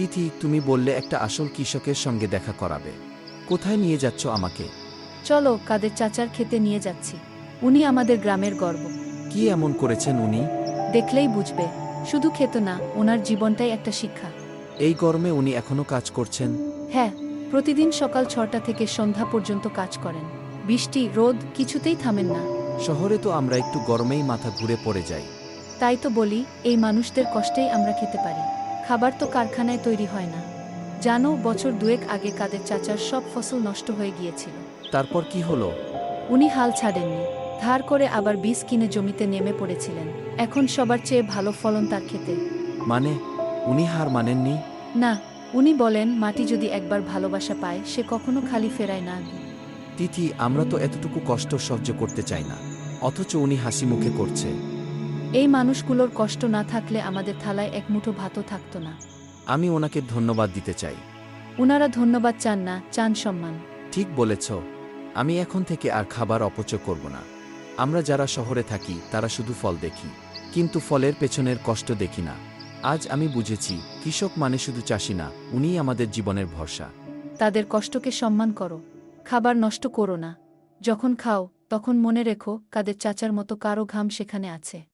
তিথি তুমি বললে একটা আসল কৃষকের সঙ্গে দেখা করাবে। কোথায় নিয়ে যাচ্ছ আমাকে? চলো কাদের চাচার খেতে নিয়ে যাচ্ছি। উনি আমাদের গ্রামের গর্ব। কি এমন করেছেন উনি? দেখলেই বুঝবে। শুধু খেত না ওনার জীবনটাই একটা শিক্ষা। এই গরমে উনি এখনও কাজ করছেন? হ্যাঁ প্রতিদিন সকাল ছটা থেকে সন্ধ্যা পর্যন্ত কাজ করেন। বৃষ্টি রোদ কিছুতেই থামেন না। শহরে তো আমরা একটু গরমেই মাথা ঘুরে পড়ে যাই। তাই তো বলি এই মানুষদের কষ্টেই আমরা খেতে পারি। খাবার তো কারখানায় তৈরি হয় না। জানো বছর দুয়েক আগে কাদের চাচার সব ফসল নষ্ট হয়ে গিয়েছিল। তারপর কি হলো? উনি হাল ছাড়েননি। ধার করে আবার বীজ কিনে জমিতে নেমে পড়েছিলেন। এখন সবার চেয়ে ভালো ফলন তার খেতে। মানে উনি হার মানেননি? না উনি বলেন মাটি যদি একবার ভালোবাসা পায় সে কখনো খালি ফেরায় না। তিথি আমরা তো এতটুকু কষ্ট সহ্য করতে চাই না। অথচ উনি হাসি মুখে করছে। এই মানুষগুলোর কষ্ট না থাকলে আমাদের থালায় এক মুঠো ভাতও থাকতো না। আমি ওনাকে ধন্যবাদ দিতে চাই। উনারা ধন্যবাদ চান না চান সম্মান। ঠিক বলেছ। আমি এখন থেকে আর খাবার অপচয় করব না। আমরা যারা শহরে থাকি তারা শুধু ফল দেখি। কিন্তু ফলের পেছনের কষ্ট দেখি না। আজ আমি বুঝেছি কৃষক মানে শুধু চাষি না উনিই আমাদের জীবনের ভরসা। তাদের কষ্টকে সম্মান করো। খাবার নষ্ট করো না। যখন খাও তখন মনে রেখো কাদের চাচার মতো কারও ঘাম সেখানে আছে।